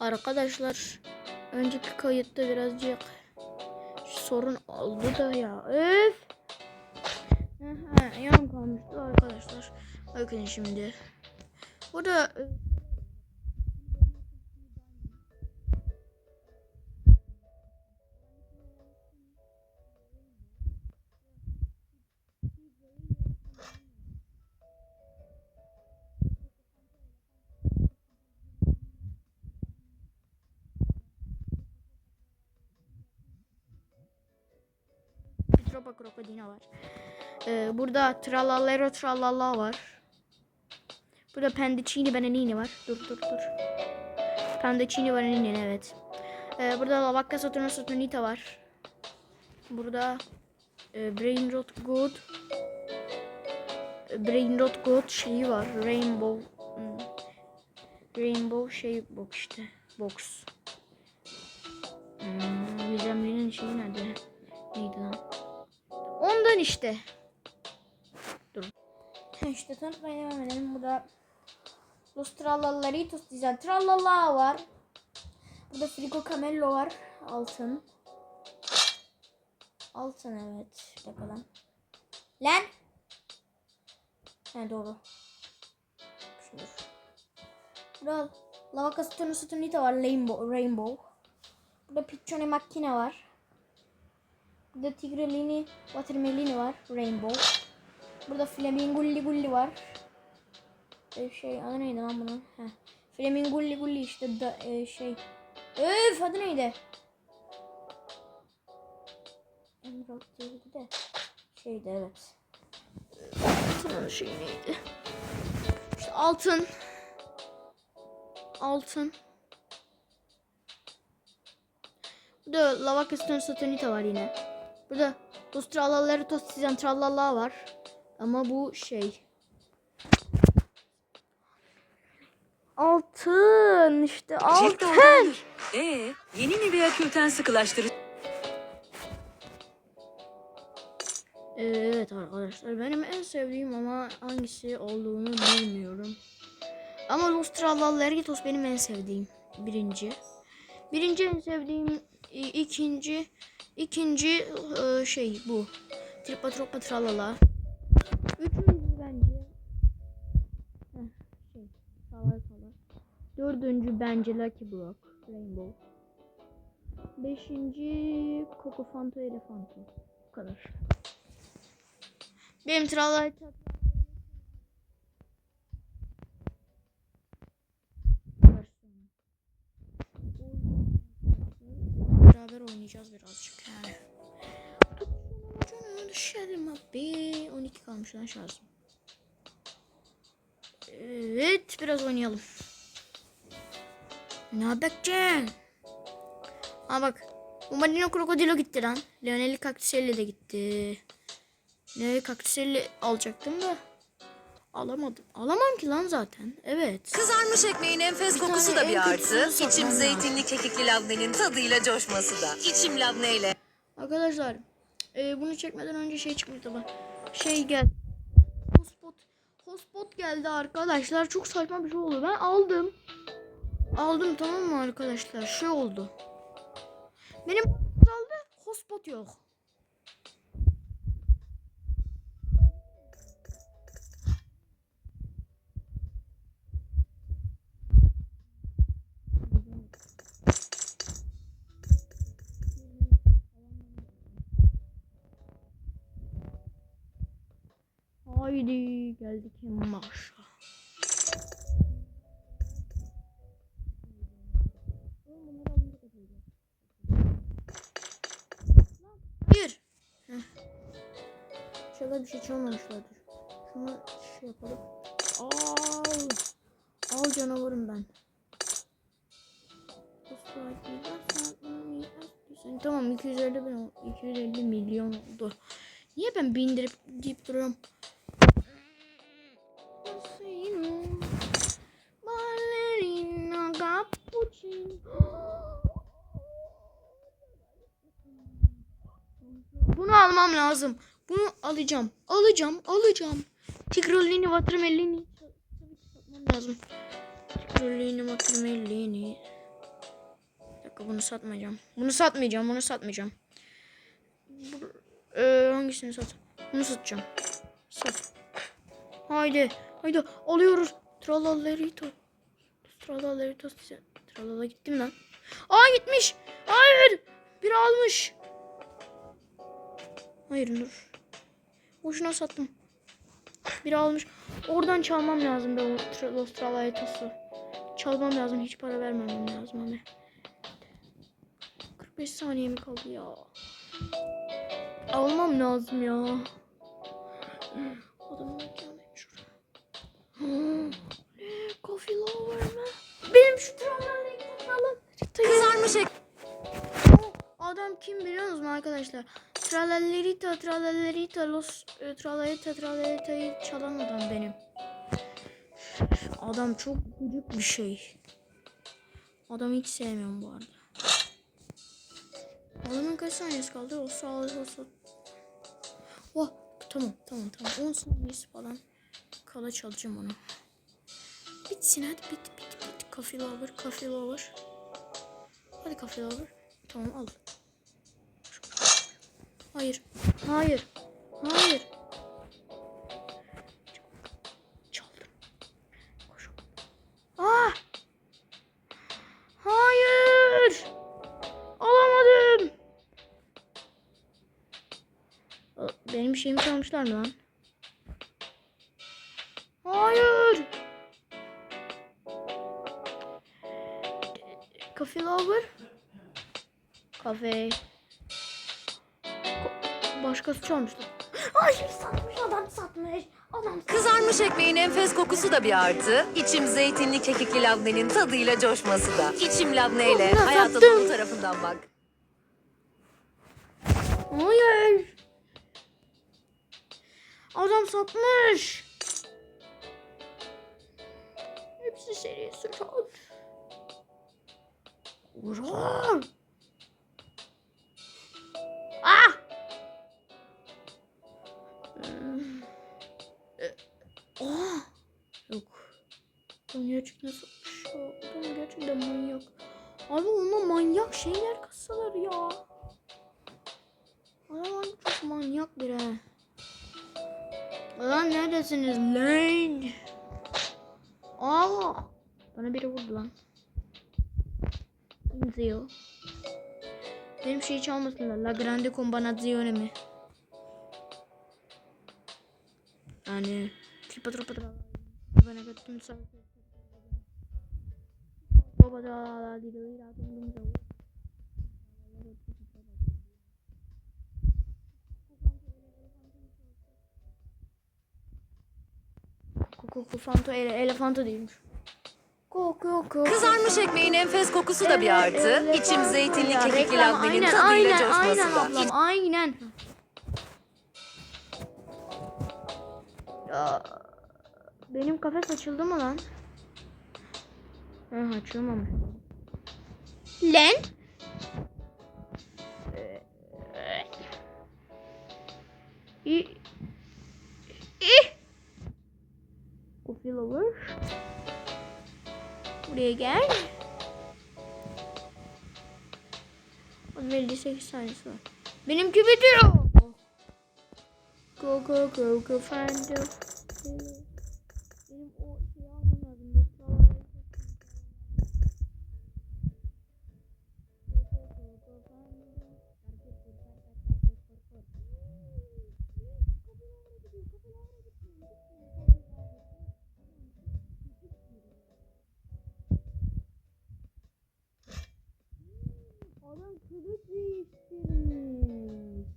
Arkadaşlar önceki kayıtta birazcık sorun oldu da ya. Öf. Aha, yarım kalmıştı arkadaşlar. Bakın şimdi. Burada Petropa Krokodina var. Ee, burada Tralalero Tralala var. Burada Pendicini Benanini var. Dur dur dur. Pendicini Benanini evet. Ee, burada Lavacca Saturno Saturnita var. Burada e, Brain Rot Good e, Brain Rot Good şeyi var. Rainbow hmm, Rainbow şey box işte. Box. Hmm, Gizemli'nin şeyi nerede? Neydi lan? Ondan işte. Dur. işte tanıtmaya devam edelim. Burada Los Trallalaritos dizel Trallala var. Burada Frigo Camello var. Altın. Altın evet. Bakalım. Lan. He doğru. Şudur. Burada Lavaca Saturno Saturnita var. Rainbow. Rainbow. Burada Piccione Macchina var. Burada Tigrelini Watermelini var. Rainbow. Burada Flamingulli Gulli var. Ee, şey adı neydi lan bunun? Heh. Flamingulli Gulli işte da, e, şey. Öf adı neydi? Emerald değildi de. Şeydi evet. Altının şey neydi? İşte altın. Altın. Burada Lava Custom Saturnita var yine. Burada Dos Trallalaretos Sizan Trallala var. Ama bu şey. Altın işte altın. Ee, yeni Nivea kürten sıkılaştırıcı Evet arkadaşlar benim en sevdiğim ama hangisi olduğunu bilmiyorum. Ama Los Trallalaretos benim en sevdiğim. Birinci. Birinci en sevdiğim ikinci ikinci e, şey bu. Tripa tropa tralala. Üçüncü bence Heh, şey salak. Dördüncü bence Lucky Block Rainbow. Beşinci Coco Fanta Elefanto. Bu kadar. Benim tralala Beraber oynayacağız birazcık yani. Düşelim abi. 12 kalmış lan şarjım. Evet biraz oynayalım. Ne yapacaksın? Aa bak. Bu Marino Krokodilo gitti lan. Leonelli Cactuselli de gitti. Leonelli Cactuselli alacaktım da. Alamadım. Alamam ki lan zaten. Evet. Kızarmış ekmeğin enfes Bir kokusu da bir artı. İçim zeytinli kekikli labnenin tadıyla coşması da. İçim labneyle. Arkadaşlar e, bunu çekmeden önce şey çıkmıştı bak. Şey gel. Hotspot. Hotspot geldi arkadaşlar. Çok saçma bir şey oldu. Ben aldım. Aldım tamam mı arkadaşlar? Şey oldu. Benim aldı. Hotspot yok. Haydi geldik maşa. Bir. İnşallah bir şey çalmamışlardır. Şunu şey yapalım. Al. Al canavarım ben. Tamam 250 bin 250 milyon oldu. Niye ben bindirip deyip duruyorum? Almam lazım. Bunu alacağım. Alacağım. Alacağım. Tigrolini, watermelini. Satmam lazım. Tigrolini, watermelini. dakika bunu satmayacağım. Bunu satmayacağım. Bunu satmayacağım. Bu, e, hangisini sat? Bunu satacağım. Sat. Haydi. Haydi. Alıyoruz. Tralalerito. Tralalerito. Tralala gittim lan. Aa gitmiş. Hayır. Bir almış. Hayır dur. Boşuna sattım. Biri almış. Oradan çalmam lazım be o tra- Los Travaletos'u. Çalmam lazım. Hiç para vermemem lazım hani. 45 saniye mi kaldı ya? Almam lazım ya. Adamın mekanı şurada. Coffee lover mı? Benim şu travmaları alalım. Kızarmış ek... Adam kim biliyor musunuz arkadaşlar? Tralallerita, tralallerita, los, e, tralallerita, tralalerita'yı çalan adam benim. Adam çok gıcık bir şey. Adamı hiç sevmiyorum bu arada. Adamın kaç saniyesi kaldı? O sağ ol, ol. Oh, tamam, tamam, tamam. 10 saniyesi falan kala çalacağım onu. Bitsin hadi bit, bit, bit. Coffee lover, coffee lover. Hadi coffee lover. Tamam al. Hayır. Hayır. Hayır. Çaldım. Koş. Ah! Hayır. Alamadım. Benim şeyimi çalmışlar mı lan? Hayır. Coffee lover. Kafe. Başkası çalmıştı. Ay satmış adam satmış. Adam Kızarmış ekmeğin enfes kokusu da bir artı. İçim zeytinli kekikli labnenin tadıyla coşması da. İçim labneyle Ulan hayata sattım. dolu tarafından bak. Hayır. Adam satmış. Hepsi seri suç. Vurur. Ah! Ah! Yok. Adam gerçekten satmış ya. Adam gerçekten manyak. Abi onda manyak şeyler kasalar ya. Adam çok manyak biri. Lan neredesiniz lan? Aa! Bana biri vurdu lan. Zio. Benim şeyi çalmasınlar. La Grande Combinazione mi? Yani tripa tripa tripa. Bana götüm sağ. Baba da la di di la di di Koku fanto ele, elefanto değilmiş. Koku koku. Kızarmış ekmeğin enfes kokusu da bir artı. İçim zeytinli kekikli labnenin aynen, tadıyla aynen, coşması aynen da. ablam aynen. Ya, benim kafes açıldı mı lan? Ha açılmamış. Lan? İ İ Coffee lover. Buraya gel. Onun 58 saniyesi var. Benimki bitiyor. Go go go go find the Benim o şeyi almam lazım. Sıralar- Adam kılıç değiştirmiş.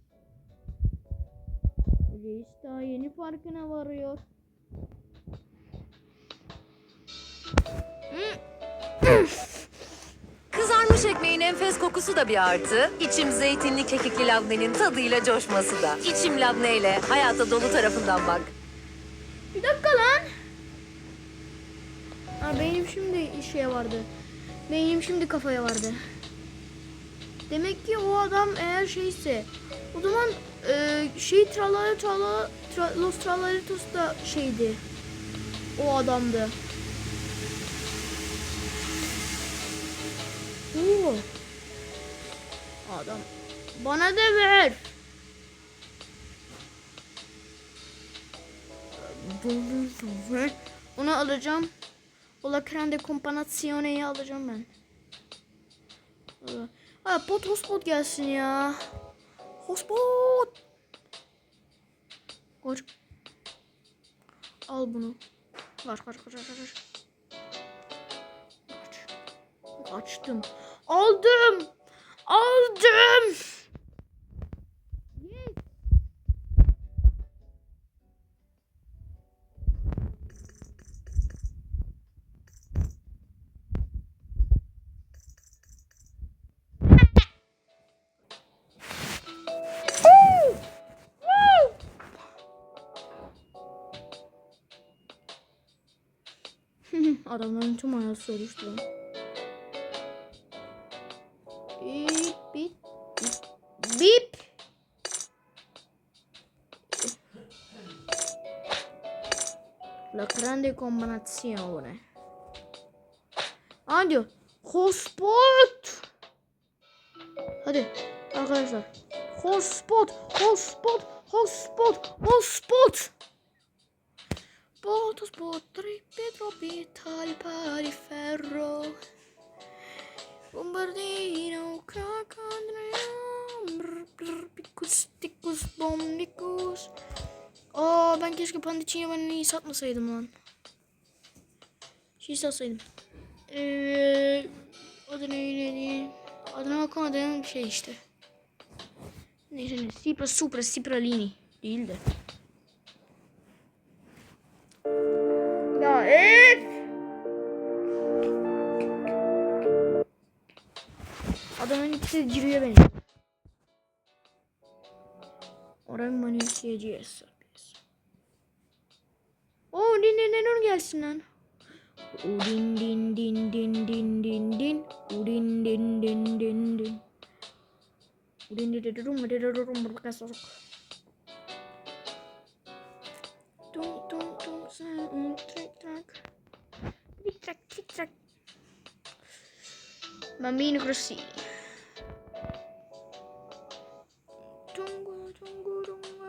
Reis daha yeni farkına varıyor. Kızarmış ekmeğin enfes kokusu da bir artı. İçim zeytinli kekikli labnenin tadıyla coşması da. İçim labneyle hayata dolu tarafından bak. Bir dakika lan. Ha, beynim şimdi işe vardı. Beynim şimdi kafaya vardı. Demek ki o adam eğer şeyse o zaman e, şey Tralala Tralala tra, Los Tralalitos da şeydi. O adamdı. Adam. Bana da ver. Onu alacağım. O La Grande Companazione'yi alacağım ben. Ha bot hotspot gelsin ya. Hotspot. Koş. Al bunu. Kaç kaç kaç kaç. Kaç. Kaçtım. Aldım. Aldım. Yes. Adamların tüm hayatı oluştu grande combinazione. Hadi. Hotspot. Hadi arkadaşlar. Hotspot, hotspot, hotspot, hotspot. Bot, hotspot, trippe, troppi, tali, pari, ferro. Bombardino, cracandrium, picus, ticus, bombicus. Aa ben keşke pandiçini ben iyi satmasaydım lan. Şey satsaydım. Eee adı neydi? Adını okumadığım şey işte. Neyse ne. Sipra Supra Sipralini değil de. Ya evet. Adamın ikisi Ciro'ya benziyor. Oranın manisi yiyeceğiz. Oo din din din gelsin lan. Udin din din din din din din. Udin din din din din. Udin din din din din din din sok. Tung tung tung sen trik trak. Tik trak tik trak. Bambino così. Tungu tungu tungu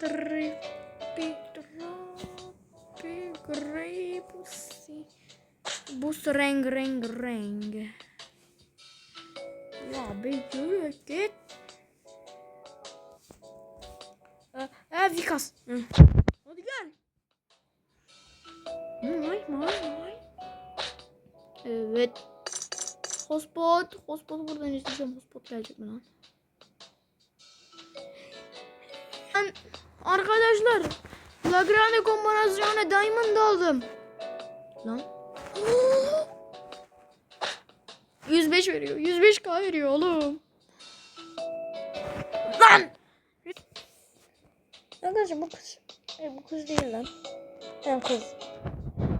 sai. Reng reng reng. Ya be yürü git. Ee, ee Vikas. Hadi gel. May may may. Evet. Hotspot. Hotspot'u buradan izleyeceğim. Hotspot gelecek mi lan? Ben arkadaşlar La Grande Combinazione Diamond aldım. Lan. 105 veriyor. 105k veriyor oğlum. Lan. Arkadaşlar bu kız. E, bu kız değil lan. Ben kız.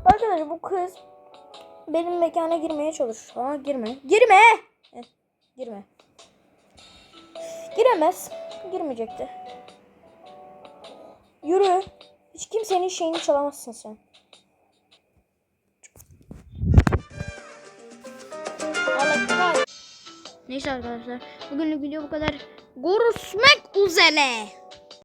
Arkadaşlar bu kız benim mekana girmeye çalışıyor. Ha girme. Girme. Heh, girme. Giremez. Girmeyecekti. Yürü. Hiç kimsenin şeyini çalamazsın sen. Neyse arkadaşlar. Bugünlük video bu kadar. Görüşmek üzere.